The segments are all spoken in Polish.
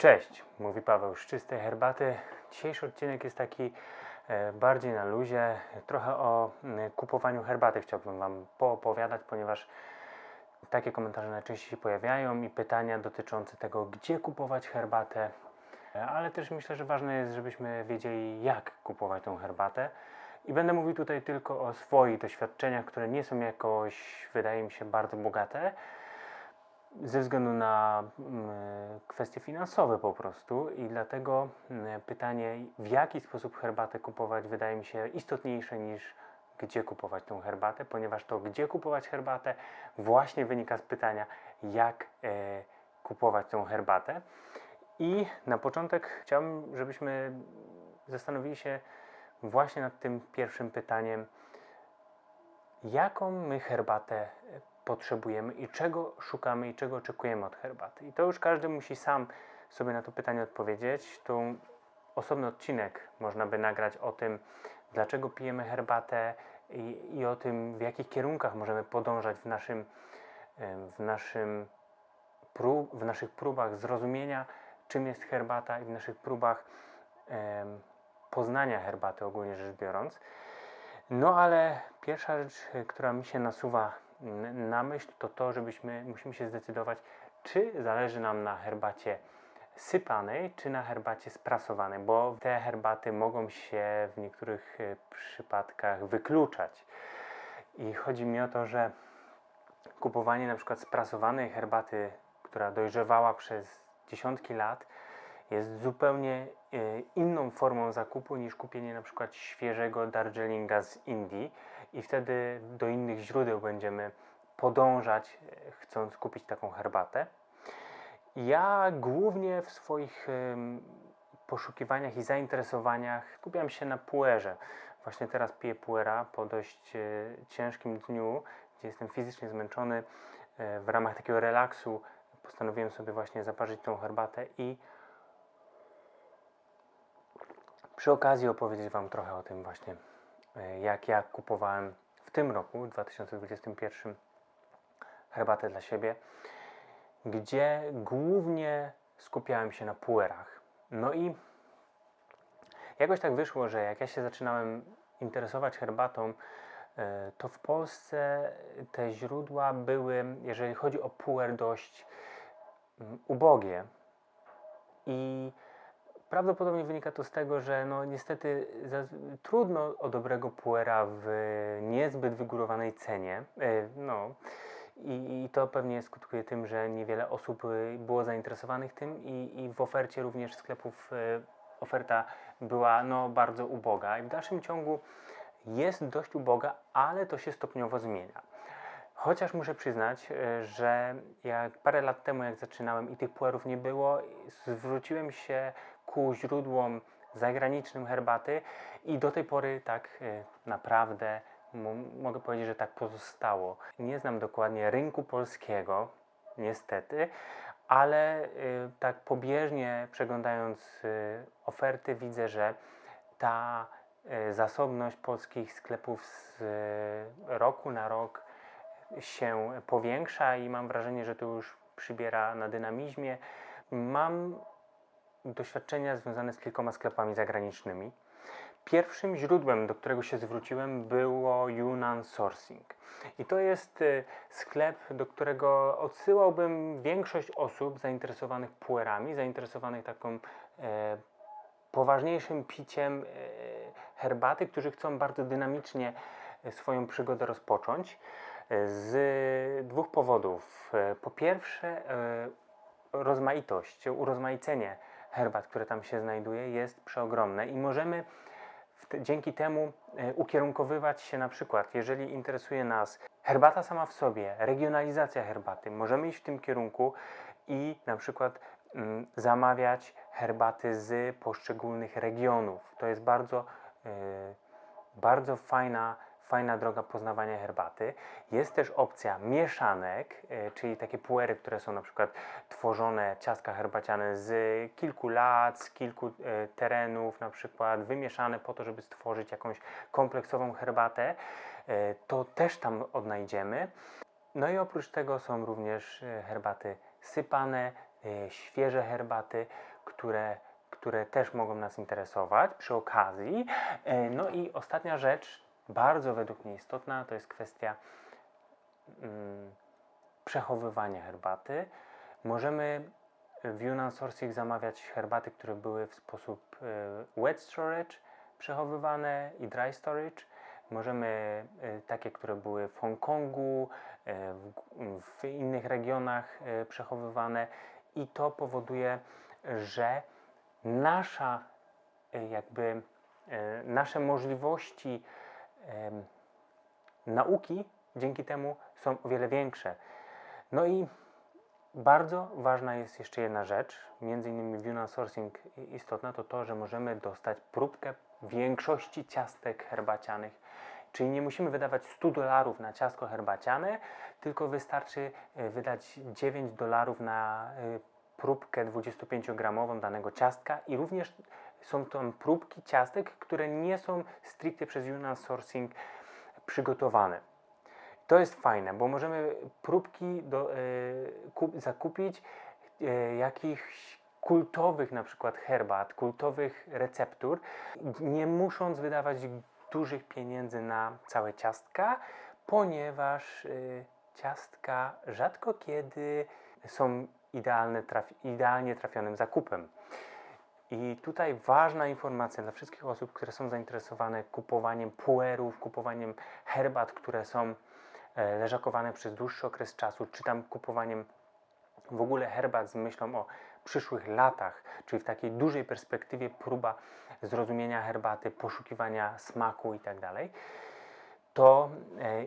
Cześć, mówi Paweł z czystej herbaty. Dzisiejszy odcinek jest taki e, bardziej na luzie. Trochę o kupowaniu herbaty chciałbym Wam poopowiadać, ponieważ takie komentarze najczęściej się pojawiają i pytania dotyczące tego, gdzie kupować herbatę. Ale też myślę, że ważne jest, żebyśmy wiedzieli, jak kupować tą herbatę. I będę mówił tutaj tylko o swoich doświadczeniach, które nie są jakoś, wydaje mi się, bardzo bogate ze względu na mm, kwestie finansowe po prostu i dlatego mm, pytanie, w jaki sposób herbatę kupować, wydaje mi się istotniejsze niż gdzie kupować tą herbatę, ponieważ to, gdzie kupować herbatę, właśnie wynika z pytania, jak e, kupować tą herbatę. I na początek chciałbym, żebyśmy zastanowili się właśnie nad tym pierwszym pytaniem, jaką my herbatę potrzebujemy i czego szukamy i czego oczekujemy od herbaty. I to już każdy musi sam sobie na to pytanie odpowiedzieć. Tu osobny odcinek można by nagrać o tym, dlaczego pijemy herbatę i, i o tym, w jakich kierunkach możemy podążać w naszym, w naszym prób, w naszych próbach zrozumienia, czym jest herbata i w naszych próbach poznania herbaty ogólnie rzecz biorąc. No ale pierwsza rzecz, która mi się nasuwa na myśl, to to, żebyśmy musimy się zdecydować, czy zależy nam na herbacie sypanej, czy na herbacie sprasowanej, bo te herbaty mogą się w niektórych y, przypadkach wykluczać. I chodzi mi o to, że kupowanie na przykład sprasowanej herbaty, która dojrzewała przez dziesiątki lat, jest zupełnie e, inną formą zakupu niż kupienie na przykład świeżego Darjeelinga z Indii i wtedy do innych źródeł będziemy podążać, e, chcąc kupić taką herbatę. Ja głównie w swoich poszukiwaniach i zainteresowaniach skupiam się na puerze. Właśnie teraz piję puera po dość e, ciężkim dniu, gdzie jestem fizycznie zmęczony. E, w ramach takiego relaksu postanowiłem sobie właśnie zaparzyć tą herbatę i przy okazji opowiedzieć Wam trochę o tym właśnie, jak ja kupowałem w tym roku, 2021, herbatę dla siebie, gdzie głównie skupiałem się na puerach. No i jakoś tak wyszło, że jak ja się zaczynałem interesować herbatą, e, to w Polsce te źródła były, jeżeli chodzi o puer, dość mm, ubogie. I Prawdopodobnie wynika to z tego, że no niestety trudno o dobrego puera w niezbyt wygórowanej cenie. E, No. I, I to pewnie skutkuje tym, że niewiele osób y, było zainteresowanych tym i, i w ofercie również sklepów e, oferta była no, bardzo uboga i w dalszym ciągu jest dość uboga, ale to się stopniowo zmienia. Chociaż muszę przyznać, e, że jak parę lat temu, jak zaczynałem i tych puerów nie było, zwróciłem się ku źródłom zagranicznym herbaty i do tej pory tak e, naprawdę mo- mogę powiedzieć, że tak pozostało. Nie znam dokładnie rynku polskiego, niestety, ale e, tak pobieżnie przeglądając e, oferty widzę, że ta zasobność polskich sklepów z roku na rok się powiększa i mam wrażenie, że to już przybiera na dynamizmie. Mam doświadczenia związane z kilkoma sklepami zagranicznymi. Pierwszym źródłem, do którego się zwróciłem, było Yunnan Sourcing. I to jest y, sklep, do którego odsyłałbym większość osób zainteresowanych puerami, zainteresowanych taką e, poważniejszym piciem e, herbaty, którzy chcą bardzo dynamicznie e, swoją przygodę rozpocząć. E, Z dwóch powodów. E, Po pierwsze, rozmaitość, urozmaicenie herbat, które tam się znajduje, jest przeogromne i możemy te, dzięki temu e, ukierunkowywać się na przykład, jeżeli interesuje nas herbata sama w sobie, regionalizacja herbaty, możemy iść w tym kierunku i na przykład mm, zamawiać herbaty z poszczególnych regionów. To jest bardzo, e, bardzo fajna, fajna droga poznawania herbaty. Jest też opcja mieszanek, e, czyli takie puery, które są na przykład tworzone, ciastka herbaciane z kilku lat, z kilku e, terenów, na przykład wymieszane po to, żeby stworzyć jakąś kompleksową herbatę. E, to też tam odnajdziemy. No i oprócz tego są również herbaty sypane świeże herbaty, które, które też mogą nas interesować przy okazji. No i ostatnia rzecz, bardzo według mnie istotna, to jest kwestia mm, przechowywania herbaty. Możemy w Yunnan Sourcing zamawiać herbaty, które były w sposób e, wet storage przechowywane i dry storage. Możemy e, takie, które były w Hongkongu, e, w, w innych regionach przechowywane i to powoduje, że nasza jakby nasze możliwości nauki dzięki temu są o wiele większe. No i bardzo ważna jest jeszcze jedna rzecz, między innymi w Yunnan Sourcing i- istotna, to to, że możemy dostać próbkę większości ciastek herbacianych. Czyli nie musimy wydawać 100 dolarów na ciastko herbaciane, tylko wystarczy e, wydać 9 dolarów na e, próbkę 25-gramową danego ciastka i również są tam próbki ciastek, które nie są stricte przez Yunnan Sourcing przygotowane. To jest fajne, bo możemy próbki do, e, kup, zakupić e, jakichś kultowych na przykład herbat, kultowych receptur, nie musząc wydawać dużych pieniędzy na całe ciastka, ponieważ e, ciastka rzadko kiedy są idealne, traf, idealnie trafionym zakupem. I tutaj ważna informacja dla wszystkich osób, które są zainteresowane kupowaniem puerów, kupowaniem herbat, które są e, leżakowane przez dłuższy okres czasu, czy tam kupowaniem w ogóle herbat z myślą o przyszłych latach, czyli w takiej dużej perspektywie próba zrozumienia herbaty, poszukiwania smaku i tak to e,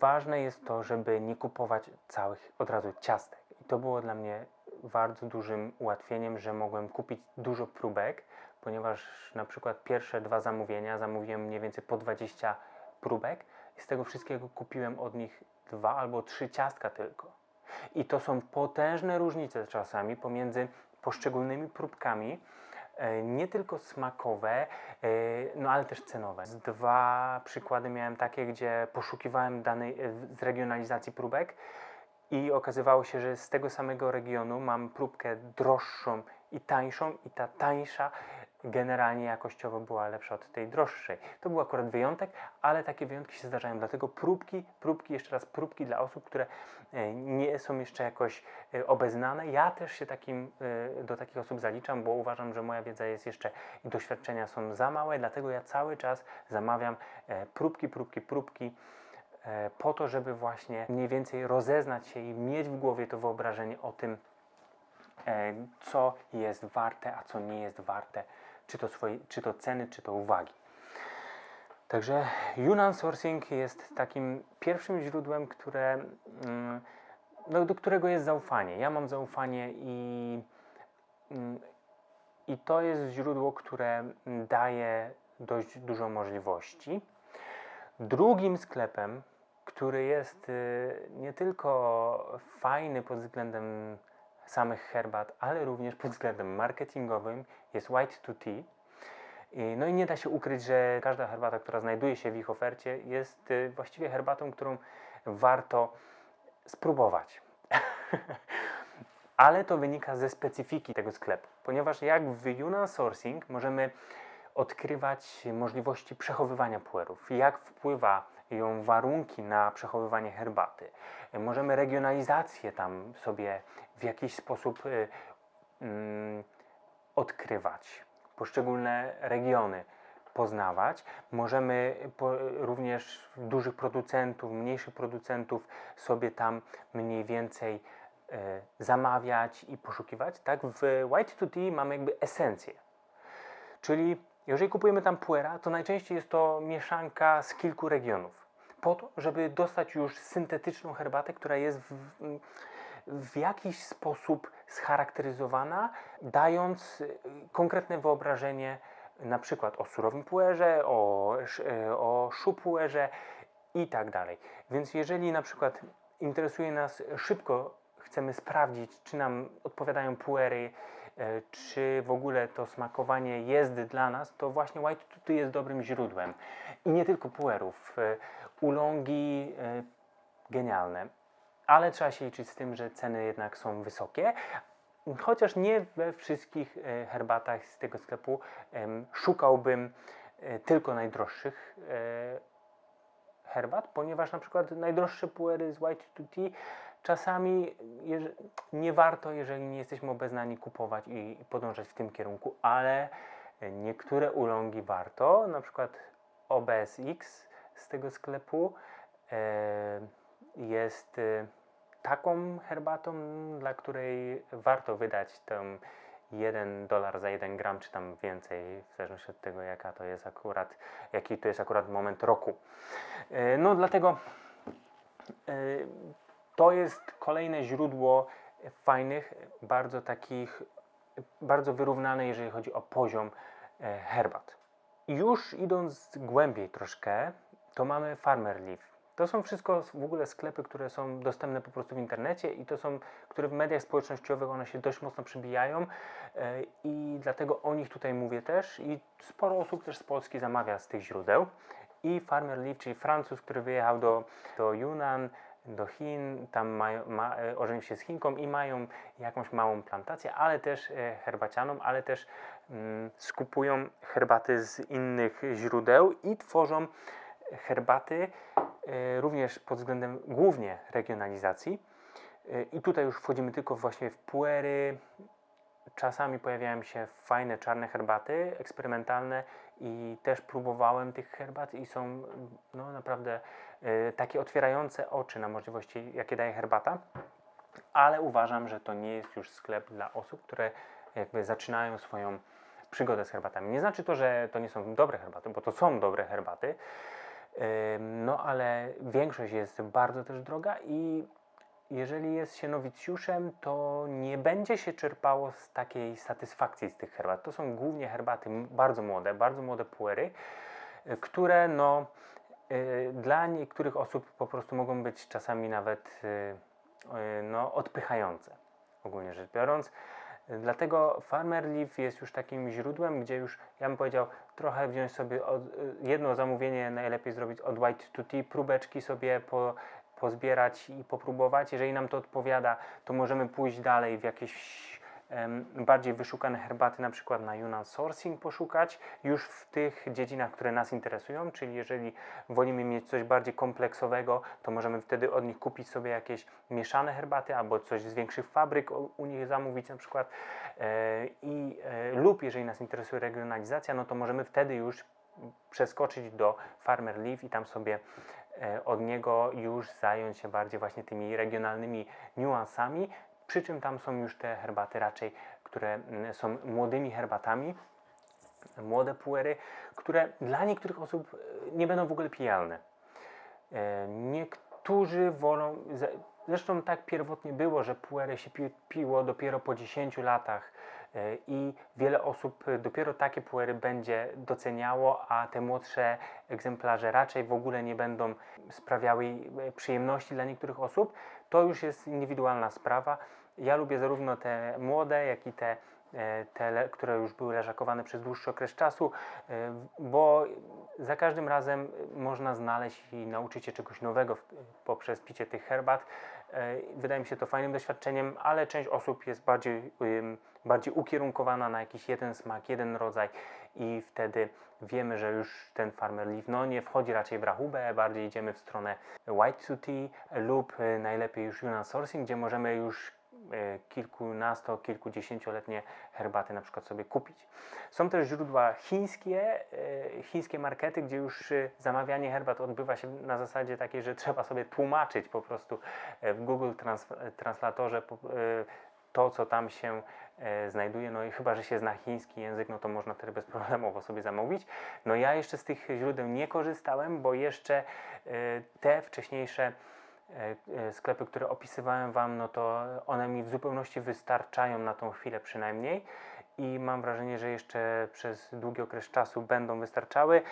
ważne jest to, żeby nie kupować całych od razu ciastek. I to było dla mnie bardzo dużym ułatwieniem, że mogłem kupić dużo próbek, ponieważ na przykład pierwsze dwa zamówienia zamówiłem mniej więcej po 20 próbek i z tego wszystkiego kupiłem od nich dwa albo trzy ciastka tylko. I to są potężne różnice czasami pomiędzy poszczególnymi próbkami, e, nie tylko smakowe, e, no ale też cenowe. Z Dwa przykłady miałem takie, gdzie poszukiwałem danej e, z regionalizacji próbek i okazywało się, że z tego samego regionu mam próbkę droższą i tańszą i ta tańsza generalnie jakościowo była lepsza od tej droższej. To był akurat wyjątek, ale takie wyjątki się zdarzają, dlatego próbki, próbki, jeszcze raz próbki dla osób, które e, nie są jeszcze jakoś e, obeznane. Ja też się takim, e, do takich osób zaliczam, bo uważam, że moja wiedza jest jeszcze i doświadczenia są za małe, dlatego ja cały czas zamawiam próbki, próbki, próbki po to, żeby właśnie mniej więcej rozeznać się i mieć w głowie to wyobrażenie o tym, e, co jest warte, a co nie jest warte, czy to, swoje, czy to ceny, czy to uwagi. Także Yunnan Sourcing jest takim pierwszym źródłem, które, mm, no, do którego jest zaufanie. Ja mam zaufanie i, mm, i to jest źródło, które daje dość dużo możliwości. Drugim sklepem, który jest y, nie tylko fajny pod względem samych herbat, ale również pod względem marketingowym, jest White to Tea. No i nie da się ukryć, że każda herbata, która znajduje się w ich ofercie, jest y, właściwie herbatą, którą warto spróbować. Ale to wynika ze specyfiki tego sklepu, ponieważ jak w Yunnan Sourcing możemy odkrywać możliwości przechowywania puerów, jak wpływa ją warunki na przechowywanie herbaty. Możemy regionalizację tam sobie w jakiś sposób y, mm, odkrywać, poszczególne regiony poznawać. Możemy również dużych producentów, mniejszych producentów sobie tam mniej więcej e, zamawiać i poszukiwać. Tak, w White to Tea mamy jakby esencję. Czyli jeżeli kupujemy tam puera, to najczęściej jest to mieszanka z kilku regionów. Po to, żeby dostać już syntetyczną herbatę, która jest w, w jakiś sposób scharakteryzowana, dając y, konkretne wyobrażenie na przykład o surowym puerze, o, y, o szupuerze i tak dalej. Więc jeżeli na przykład interesuje nas szybko, chcemy sprawdzić, czy nam odpowiadają puery, e, czy w ogóle to smakowanie jest dla nas, to właśnie White Tutu jest dobrym źródłem. I nie tylko puerów. e, Ulongi e, genialne. ale trzeba się liczyć z tym, że ceny jednak są wysokie. Chociaż nie we wszystkich herbatach z tego sklepu szukałbym tylko najdroższych herbat, ponieważ na przykład najdroższe puery z White Tea czasami nie warto, jeżeli nie jesteśmy obeznani, kupować i podążać w tym kierunku, ale niektóre ulongi warto, na przykład OBSX z tego sklepu e, jest e, taką herbatą, dla której warto wydać tam 1 dolar za 1 gram, czy tam więcej, w zależności od tego, jaka to jest akurat, jaki to jest akurat moment roku. E, No dlatego to jest kolejne źródło fajnych, bardzo takich, bardzo wyrównane, jeżeli chodzi o poziom e, herbat. Już idąc głębiej troszkę, to mamy Farmer Leaf. To są wszystko w ogóle sklepy, które są dostępne po prostu w internecie i to są, które w mediach społecznościowych one się dość mocno przybijają e, i dlatego o nich tutaj mówię też i sporo osób też z Polski zamawia z tych źródeł. I Farmer Leaf, czyli Francuz, który wyjechał do, do Yunnan, do Chin, tam mają, ma, e, ożenił się z Chinką i mają jakąś małą plantację, ale też e, herbacianą, ale też mm, skupują herbaty z innych źródeł i tworzą herbaty e, również pod względem głównie regionalizacji. E, I tutaj już wchodzimy tylko właśnie w puery. Czasami pojawiają się fajne czarne herbaty eksperymentalne i też próbowałem tych herbat i są no, naprawdę e, takie otwierające oczy na możliwości, jakie daje herbata. Ale uważam, że to nie jest już sklep dla osób, które jakby zaczynają swoją przygodę z herbatami. Nie znaczy to, że to nie są dobre herbaty, bo to są dobre herbaty, No ale większość jest bardzo też droga i jeżeli jest się nowicjuszem, to nie będzie się czerpało z takiej satysfakcji z tych herbat. To są głównie herbaty bardzo młode, bardzo młode puery, y, które no, y, dla niektórych osób po prostu mogą być czasami nawet y, y, no, odpychające, ogólnie rzecz biorąc. Dlatego Farmer Leaf jest już takim źródłem, gdzie już, ja bym powiedział, trochę wziąć sobie od, y, jedno zamówienie, najlepiej zrobić od White to Tea, próbeczki sobie po, pozbierać i popróbować. Jeżeli nam to odpowiada, to możemy pójść dalej w jakieś bardziej wyszukane herbaty, na przykład na Yunnan Sourcing poszukać, już w tych dziedzinach, które nas interesują, czyli jeżeli wolimy mieć coś bardziej kompleksowego, to możemy wtedy od nich kupić sobie jakieś mieszane herbaty albo coś z większych fabryk u, nich zamówić na przykład e, i e, lub jeżeli nas interesuje regionalizacja, no to możemy wtedy już przeskoczyć do Farmer Leaf i tam sobie od niego już zająć się bardziej właśnie tymi regionalnymi niuansami, przy czym tam są już te herbaty raczej, które mm, są młodymi herbatami, młode puery, które dla niektórych osób e, nie będą w ogóle pijalne. E, Niektórzy wolą, zresztą tak pierwotnie było, że puery się pi, piło dopiero po 10 latach e, i wiele osób e, dopiero takie puery będzie doceniało, a te młodsze egzemplarze raczej w ogóle nie będą sprawiały e, przyjemności dla niektórych osób. To już jest indywidualna sprawa. Ja lubię zarówno te młode, jak i te e, te, które już były leżakowane przez dłuższy okres czasu, e, bo za każdym razem można znaleźć i nauczyć się czegoś nowego poprzez picie tych herbat. E, Wydaje mi się to fajnym doświadczeniem, ale część osób jest bardziej, bardziej ukierunkowana na jakiś jeden smak, jeden rodzaj i wtedy wiemy, że już ten Farmer Leaf no, nie wchodzi raczej w rachubę, bardziej idziemy w stronę White to Tea lub e, najlepiej już Yunnan Sourcing, gdzie możemy już kilkunasto, kilkudziesięcioletnie herbaty na przykład sobie kupić. Są też źródła chińskie, e, chińskie markety, gdzie już e, zamawianie herbat odbywa się na zasadzie takiej, że trzeba sobie tłumaczyć po prostu e, w Google Trans Translatorze e, to, co tam się e, znajduje. No i chyba, że się zna chiński język, no to można wtedy bezproblemowo sobie zamówić. No ja jeszcze z tych źródeł nie korzystałem, bo jeszcze e, te wcześniejsze e, e, sklepy, które opisywałem Wam, no to one mi w zupełności wystarczają na tą chwilę przynajmniej i mam wrażenie, że jeszcze przez długi okres czasu będą wystarczały.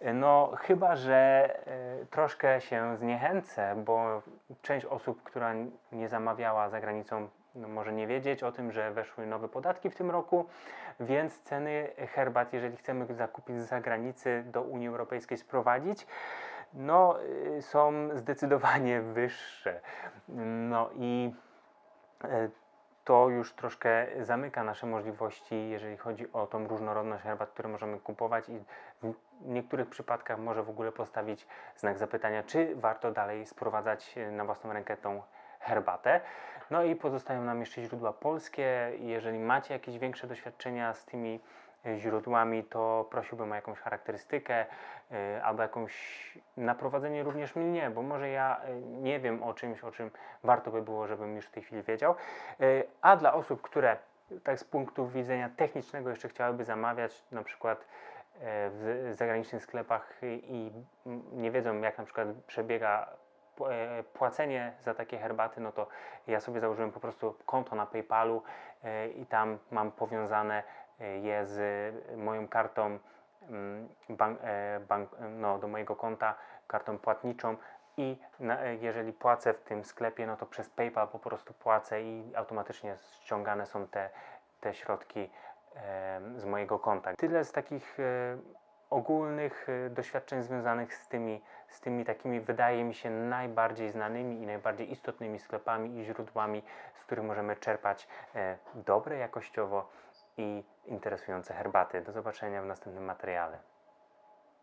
E, No chyba, że e, troszkę się zniechęcę, bo część osób, która nie zamawiała za granicą, no może nie wiedzieć o tym, że weszły nowe podatki w tym roku, więc ceny herbat, jeżeli chcemy zakupić z zagranicy do Unii Europejskiej sprowadzić, no, y, są zdecydowanie wyższe. No i e, to już troszkę zamyka nasze możliwości, jeżeli chodzi o tą różnorodność herbat, które możemy kupować i w niektórych przypadkach może w ogóle postawić znak zapytania, czy warto dalej sprowadzać e, na własną rękę tą herbatę. No i pozostają nam jeszcze źródła polskie. Jeżeli macie jakieś większe doświadczenia z tymi źródłami, to prosiłbym o jakąś charakterystykę e, albo jakąś naprowadzenie również mnie, bo może ja e, nie wiem o czymś, o czym warto by było, żebym już w tej chwili wiedział. E, A dla osób, które tak z punktu widzenia technicznego jeszcze chciałyby zamawiać, na przykład w zagranicznych sklepach i nie wiedzą, jak na przykład przebiega płacenie za takie herbaty, no to ja sobie założyłem po prostu konto na PayPalu i tam mam powiązane je z moją kartą mm, bank, e, bank, no, do mojego konta, kartą płatniczą i na, e, jeżeli płacę w tym sklepie, no to przez PayPal po prostu płacę i automatycznie ściągane są te, te środki e, z mojego konta. Tyle z takich e, ogólnych e, doświadczeń związanych z tymi, z tymi takimi, wydaje mi się, najbardziej znanymi i najbardziej istotnymi sklepami i źródłami, z których możemy czerpać e, dobre jakościowo i interesujące herbaty. Do zobaczenia w następnym materiale.